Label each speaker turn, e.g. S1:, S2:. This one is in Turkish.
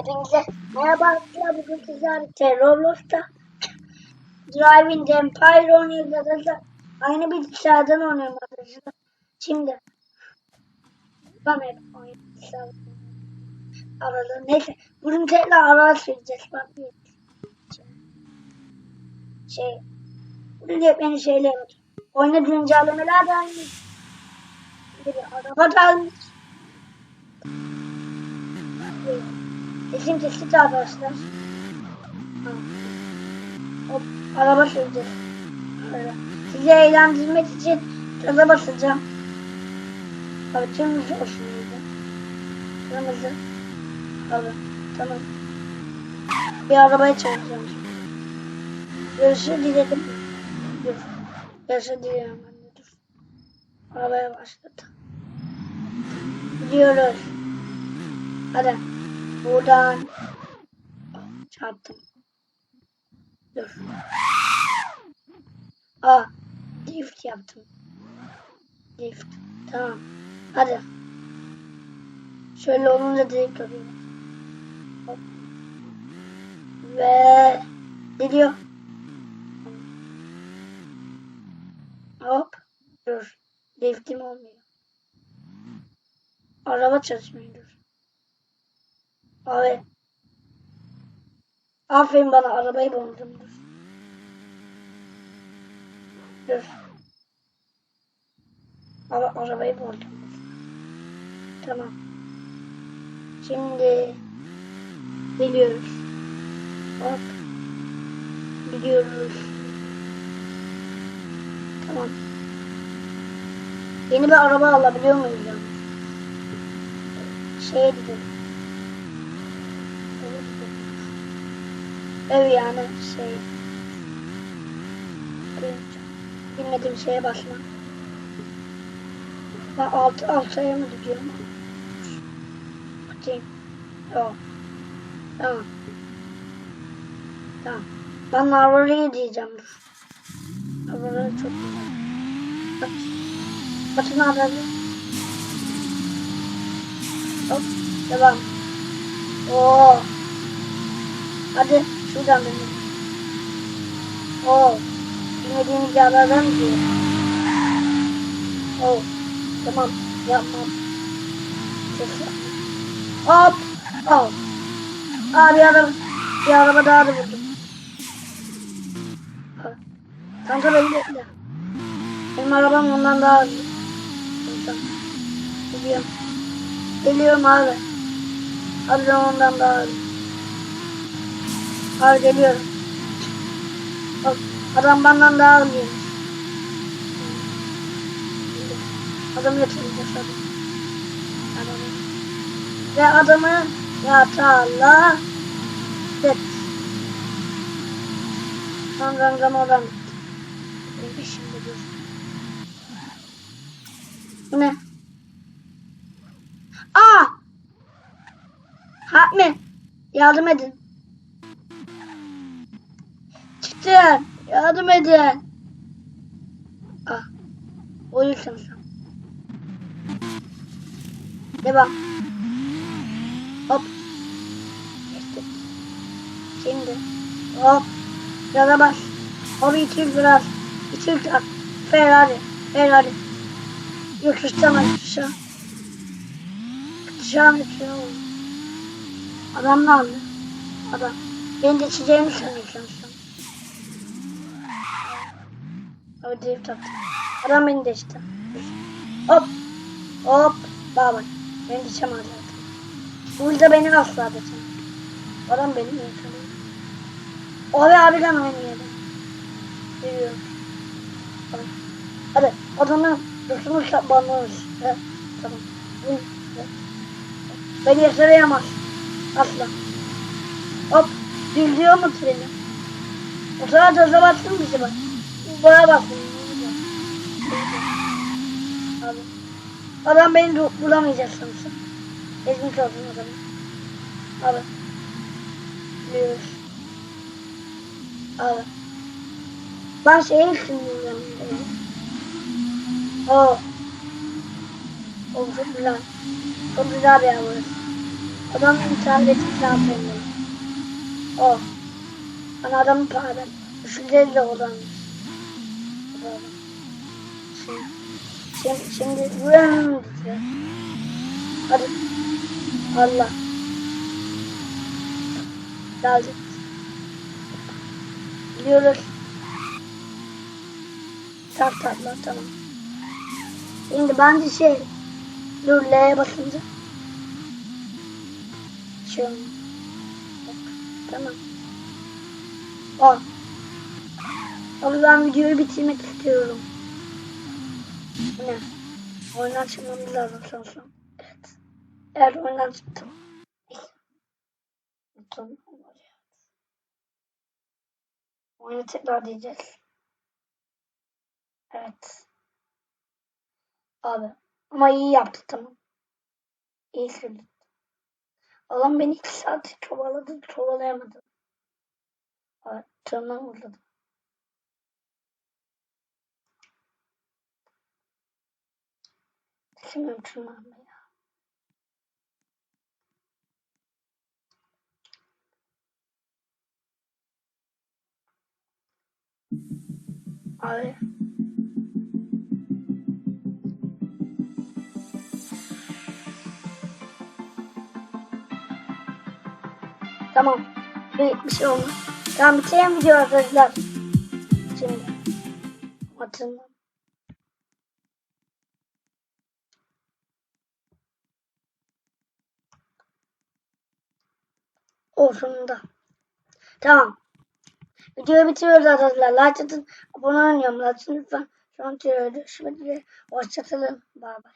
S1: Hepinize merhaba arkadaşlar. Bugün sizlerle Terrorlost'ta Driving Empire oynuyoruz arkadaşlar. Aynı bilgisayardan oynuyorum arkadaşlar. Şimdi ben hep bilgisayardan Arada neyse. Bugün tekrar araba süreceğiz. Bak bir şey. Bugün yepyeni şeyler var. Oyuna güncellemeler de aynı. Bir araba da almış. Sesim kesildi arkadaşlar. Hop, araba. Böyle. Sizi eğlendirmek için gaza basacağım. Olsun dedi. Kırmızı. Abi tamam. Bir arabaya çarpacağım şimdi. Yarışı diledim. Dur. Ben de dur. Arabaya başladı. Gidiyoruz. Hadi. Buradan çarptım. Dur. Aa, drift yaptım. Drift. Tamam. Hadi. Şöyle olunca drift oluyor. Hop. Ve gidiyor. Hop. Dur. Driftim olmuyor. Araba çalışmıyor. Dur. Abi. Aferin bana arabayı buldum. Dur. Dur. Abi arabayı buldum. Tamam. Şimdi gidiyoruz. Hop. Gidiyoruz. Tamam. Yeni bir araba alabiliyor muyuz yalnız? Şeye Ev yani şey. Bilmediğim şeye basma. Ben altı altıya mı gidiyorum? Bakayım. Yok. Tamam. Tamam. Ben Narvali'yi diyeceğim. Narvali çok güzel. Bak. Batı Narvali. Hop. Devam. Oo. Hadi şuradan dönelim. Oo. Bilmediğimiz yerlerden gidiyor. Oo. Tamam. Yapmam. Hop. Hop. Aa bir araba. Bir araba daha da vurdum. Kanka beni bekle. Benim arabam ondan daha hızlı. Gidiyorum. Geliyorum abi. Abi ondan daha hızlı. Abi geliyorum. Bak adam benden daha hızlıymış. Adamı yatıracağız hadi. Adamı. Ve adamı yatağla et. Ramazan bitti. Bir şimdi dur. Ne? Aa! Hatmi! Yardım edin. Çıktı. Yardım edin. Ah. Uyursun sen. Devam. Hop. Geçtik. Şimdi. Hop. Gaza bas. Hop itil biraz. İtil tak. Ferrari. Ferrari. Yokuştan aşağı. Aşağı oldu. Adam ne aldı? Adam. Beni de içeceğini sanıyorsun Abi drift. Adam beni de işte. Hop. Hop. Bak bak. Beni geçemez zaten. Burada beni asla geçemez. Adam beni yakalıyor. Abi abiden oynayalım. Geliyorum. Hadi. Hadi. Adamı dostunu saplanmış. Evet. Tamam. Hı. Beni yakalayamaz. Asla. Hop. Düzlüyor mu treni? O zaman gaza bastın bizi bak. Bana bastın. Abi. Adam beni bulamayacak sanırsın. Ezmiş oldum adamı. Abi. Biliyoruz. Abi. Ben şeyin üstündeyim. Oo. O çok güzel. Çok güzel bir yer burası. Adam intihar edip ne yapayım bunu? O. Bana adamın para ver. Üçleri de. Adam. Şimdi, şimdi, diyor. Hadi. Allah. Geldik. Gidiyoruz. Tak takla tamam. Şimdi bence şey dur L'ye basınca şey olmuyor. Bak, Tamam. O. Ama ben videoyu bitirmek istiyorum. Ne? Oyundan çıkmamız lazım son. Evet. Eğer oyundan çıktım. Tamam. Oyunu tekrar diyeceğiz. Evet. Abi. Ama iyi yaptı tamam. İyi sürdü. Adam beni iki saat kovaladı, kovalayamadı. Abi, tırnağı vurdu. Düşünmüyorum tırnağımı ya. Abi. Tamam. Bir, bir şey olmaz. Tamam bitirelim video arkadaşlar. Şimdi. Atın. O sonunda. Tamam. Videoyu bitiriyoruz arkadaşlar. Like atın. Abone. Yorumlar atın lütfen. Şu an görüşmek üzere. Hoşçakalın. Bay bay.